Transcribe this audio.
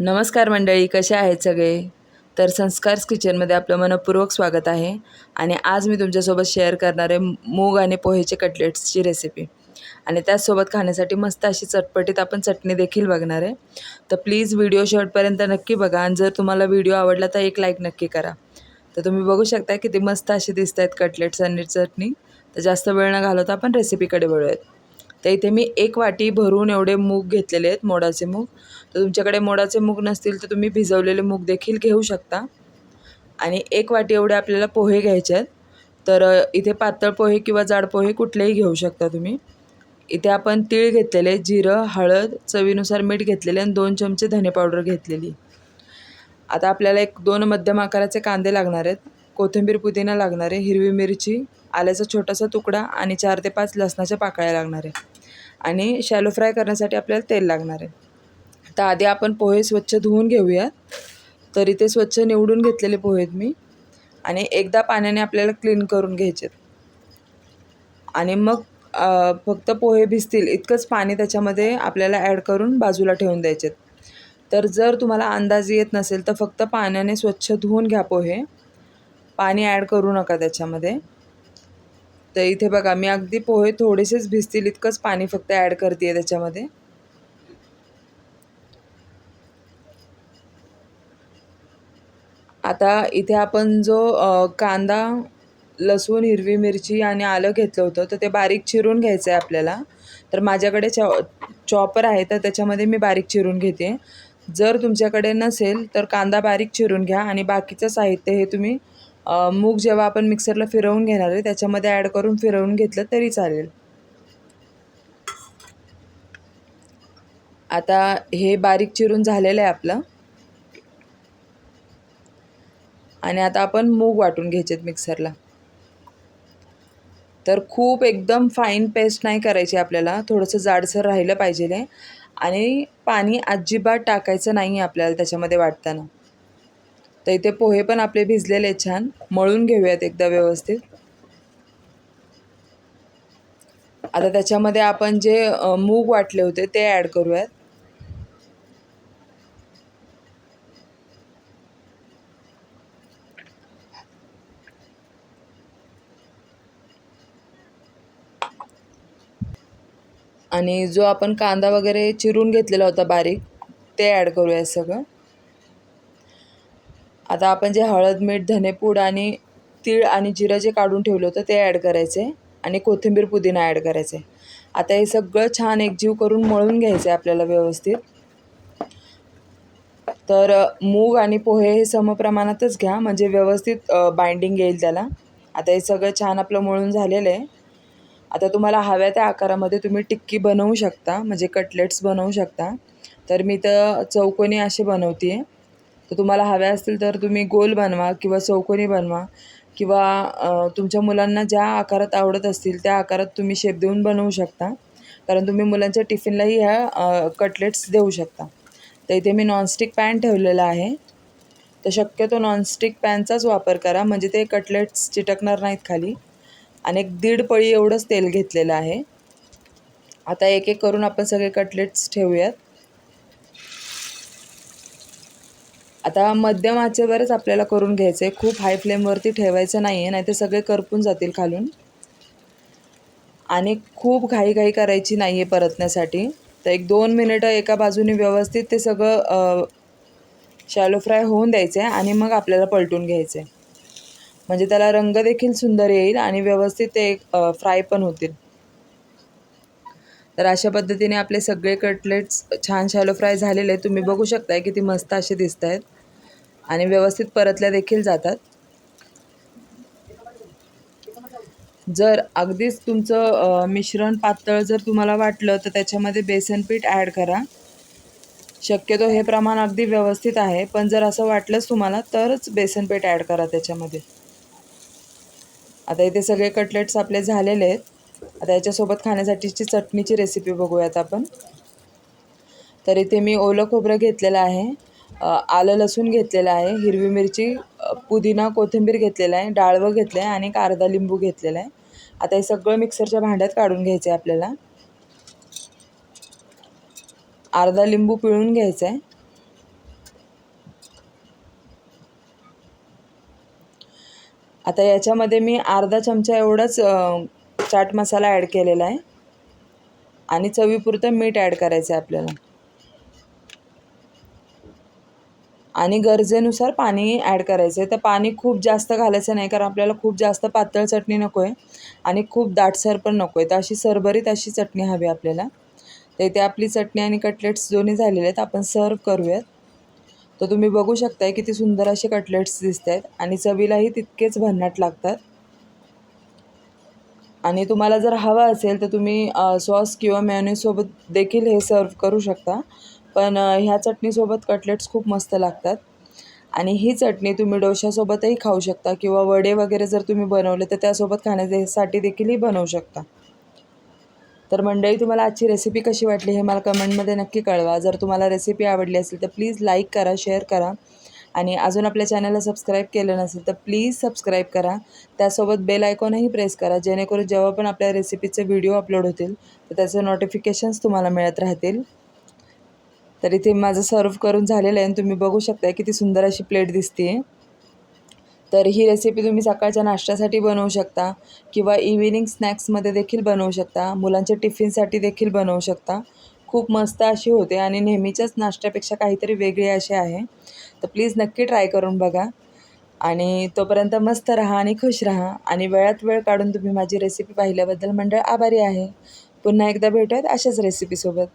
नमस्कार मंडळी कसे आहेत सगळे? तर संस्कार्स किचनमध्ये आपलं मनपूर्वक स्वागत आहे आणि आज मी तुमच्यासोबत शेअर करणार आहे मूग आणि पोहेचे कटलेट्सची रेसिपी. आणि त्याचसोबत खाण्यासाठी मस्त अशी चटपटीत आपण चटणी देखील बघणार आहे. तर प्लीज व्हिडिओ शेवटपर्यंत नक्की बघा आणि जर तुम्हाला व्हिडिओ आवडला तर एक लाईक नक्की करा. तर तुम्ही बघू शकता किती मस्त अशी दिसत आहेत कटलेट्स आणि चटणी. तर जास्त वेळ न घालवता आपण रेसिपीकडे वळूयात. तर इथे मी एक वाटी भरून एवढे मूग घेतलेले आहेत मोडाचे मूग. तर तुमच्याकडे मोडाचे मूग नसतील तर तुम्ही भिजवलेले मूग देखील घेऊ शकता. आणि एक वाटी एवढे आपल्याला पोहे घ्यायचे आहेत. तर इथे पातळ पोहे किंवा जाड पोहे कुठलेही घेऊ शकता तुम्ही. इथे आपण तीळ घेतलेले जिरं हळद चवीनुसार मीठ घेतलेले आणि दोन चमचे धने पावडर घेतलेली. आता आपल्याला एक दोन मध्यम आकाराचे कांदे लागणार आहेत. कोथिंबीर पुदिना लागणार आहे हिरवी मिरची आल्याचा छोटासा तुकडा आणि चार ते पाच लसणाच्या पाकळ्या लागणार आहे. आणि शॅलो फ्राय करण्यासाठी आपल्याला तेल लागणार आहे. तर आधी आपण पोहे स्वच्छ धुवून घेऊयात. तरी ते स्वच्छ निवडून घेतलेले पोहे आहेत मी. आणि एकदा पाण्याने आपल्याला क्लीन करून घ्यायचे. आणि मग फक्त पोहे भिजतील इतकंच पाणी त्याच्यामध्ये आपल्याला ॲड करून बाजूला ठेवून द्यायचे. तर जर तुम्हाला अंदाज येत नसेल तर फक्त पाण्याने स्वच्छ धुवून घ्या पोहे. पाणी ॲड करू नका त्याच्यामध्ये. तर इथे बघा मी अगदी पोहे थोडेसेच भिजतील इतकंच पाणी फक्त ॲड करते आहे त्याच्यामध्ये. आता इथे आपण जो कांदा लसूण हिरवी मिरची आणि आलं घेतलं होतं तर ते बारीक चिरून घ्यायचं आहे आपल्याला. तर माझ्याकडे चॉ चॉपर आहे तर त्याच्यामध्ये मी बारीक चिरून घेते. जर तुमच्याकडे नसेल तर कांदा बारीक चिरून घ्या आणि बाकीचं साहित्य हे तुम्ही मूग जेव्हा आपण मिक्सरला फिरवून घेणार आहे त्याच्यामध्ये ॲड करून फिरवून घेतलं तरी चालेल. आता हे बारीक चिरून झालेलं आहे आपलं. आणि आता आपण मूग वाटून घ्यायचेत मिक्सरला. तर खूप एकदम फाईन पेस्ट नाही करायची आपल्याला थोडंसं जाडसर राहिलं पाहिजे आणि पाणी अजिबात टाकायचं नाही आपल्याला त्याच्यामध्ये वाटताना. तर इथे पोहे पण आपले भिजलेले छान. मळून घेऊयात एकदा व्यवस्थित. आता त्याच्यामध्ये आपण जे मूग वाटले होते ते ॲड करूयात. आणि जो आपण कांदा वगैरे चिरून घेतलेला होता बारीक ते ॲड करूया सगळं. आता आपण जे हळद मीठ धनेपूड आणि तीळ आणि जिरं जे काढून ठेवलं होतं ते ॲड करायचं आहे आणि कोथिंबीर पुदिना ॲड करायचं. आहे आता हे सगळं छान एकजीव करून मळून घ्यायचं आहे आपल्याला व्यवस्थित. तर मूग आणि पोहे हे समप्रमाणातच घ्या म्हणजे व्यवस्थित बाइंडिंग येईल त्याला. आता हे सगळं छान आपलं मळून झालेलं आहे. आता तुम्हाला हव्या त्या आकारामध्ये तुम्ही टिक्की बनवू शकता म्हणजे कटलेट्स बनवू शकता. तर मी तर चौकोनी असे बनवते आहे तर तुम्हाला हव्या असतील तर तुम्ही गोल बनवा किंवा चौकोनी बनवा किंवा तुमच्या मुलांना ज्या आकारात आवडत असतील त्या आकारात तुम्ही शेप देऊन बनवू शकता. कारण तुम्ही मुलांच्या टिफिनलाही ह्या कटलेट्स देऊ शकता. तर इथे मी नॉनस्टिक पॅन ठेवलेला आहे. तर शक्यतो नॉनस्टिक पॅनचाच वापर करा. म्हणजे ते कटलेट्स चिटकणार नाहीत खाली. आणि एक दीड पळी एवढंच तेल घेतलेलं आहे. आता एक एक करून आपण सगळे कटलेट्स ठेवूयात. आता मध्यम आचेवरच आपल्याला करून घ्यायचं आहे खूप हाय फ्लेमवरती ठेवायचं नाही आहे नाहीतर सगळे करपून जातील खालून. आणि खूप घाई घाई करायची नाही आहे परतण्यासाठी. तर एक दोन मिनिटं एका बाजूने व्यवस्थित ते सगळं शॅलो फ्राय होऊन द्यायचं आहे आणि मग आपल्याला पलटून घ्यायचं आहे म्हणजे त्याला रंग देखील सुंदर येईल आणि व्यवस्थित ते फ्राय पण होतील. तर अशा पद्धतीने आपले सगळे कटलेट्स छान शॅलो फ्राय झालेले आहेत. तुम्ही बघू शकताय किती मस्त असे दिसत आहेत आणि व्यवस्थित परतल्या देखील जातात. जर अगदीच तुमचं मिश्रण पातळ जर तुम्हाला वाटलं तर त्याच्यामध्ये बेसन पीठ ॲड करा. शक्यतो हे प्रमाण अगदी व्यवस्थित आहे. पण जर असं वाटलंच तुम्हाला तरच बेसन पीठ ॲड करा त्याच्यामध्ये. आता इथे सगळे कटलेट्स आपले झालेले आहेत. आता याच्यासोबत खाण्यासाठीची चटणीची रेसिपी बघूयात आपण. तर इथे मी ओलं खोबरं घेतलेलं आहे आलं लसूण घेतलेलं आहे हिरवी मिरची पुदिना कोथिंबीर घेतलेला आहे डाळवं घेतलं आहे आणि एक अर्धा लिंबू घेतलेला आहे. आता हे सगळं मिक्सरच्या भांड्यात काढून घ्यायचं आहे आपल्याला. अर्धा लिंबू पिळून घ्यायचा आहे आता याच्यामध्ये मी अर्धा चमचा एवढंच चाट मसाला ॲड केलेला आहे. आणि चवीपुरतं मीठ ॲड करायचं आहे आपल्याला. आणि गरजेनुसार पाणी ॲड करायचं आहे तर पाणी खूप जास्त घालायचं नाही कारण आपल्याला खूप जास्त पातळ चटणी नको आहे आणि खूप दाटसर पण नको आहे तर अशी सरभरीत अशी चटणी हवी आपल्याला. तर इथे आपली चटणी आणि कटलेट्स दोन्ही झालेले आहेत. आपण सर्व करूयात. तर तुम्ही बघू शकताय किती सुंदर असे कटलेट्स दिसत आहेत आणि चवीलाही तितकेच भन्नाट लागतात. आणि तुम्हाला जर हवा असेल तर तुम्ही सॉस किंवा मेयोनीजसोबत देखील हे सर्व करू शकता. पण ह्या चटणीसोबत कटलेट्स खूप मस्त लागतात. आणि ही चटणी तुम्ही डोशासोबतही खाऊ शकता किंवा वडे वगैरे जर तुम्ही बनवले तर त्यासोबत खाण्यासाठी देखीलही बनवू शकता. तर मंडळी तुम्हाला आजची रेसिपी कशी वाटली हे मला कमेंटमध्ये नक्की कळवा. जर तुम्हाला रेसिपी आवडली असेल तर प्लीज लाईक करा शेअर करा. आणि अजून आपल्या चॅनलला सबस्क्राईब केलं नसेल तर प्लीज सबस्क्राईब करा. त्यासोबत बेल आयकॉनही प्रेस करा जेणेकरून जेव्हा पण आपल्या रेसिपीचे व्हिडिओ अपलोड होतील तर त्याचे नोटिफिकेशन्स तुम्हाला मिळत राहतील. तर इथे माझं सर्व करून झालेलं आहे आणि तुम्ही बघू शकता किती सुंदर अशी प्लेट दिसते तर ही रेसिपी तुम्ही सकाळच्या नाश्त्यासाठी बनवू शकता किंवा इव्हिनिंग स्नॅक्समध्ये देखील बनवू शकता मुलांच्या टिफिनसाठी देखील बनवू शकता. खूप मस्त अशी होते आणि नेहमीच्याच नाश्त्यापेक्षा काहीतरी वेगळी अशी आहे. तर प्लीज नक्की ट्राय करून बघा. आणि तोपर्यंत मस्त राहा आणि खुश राहा. आणि वेळात वेळ काढून तुम्ही माझी रेसिपी पाहिल्याबद्दल मंडळ आभारी आहे. पुन्हा एकदा भेटूयात अशाच रेसिपीसोबत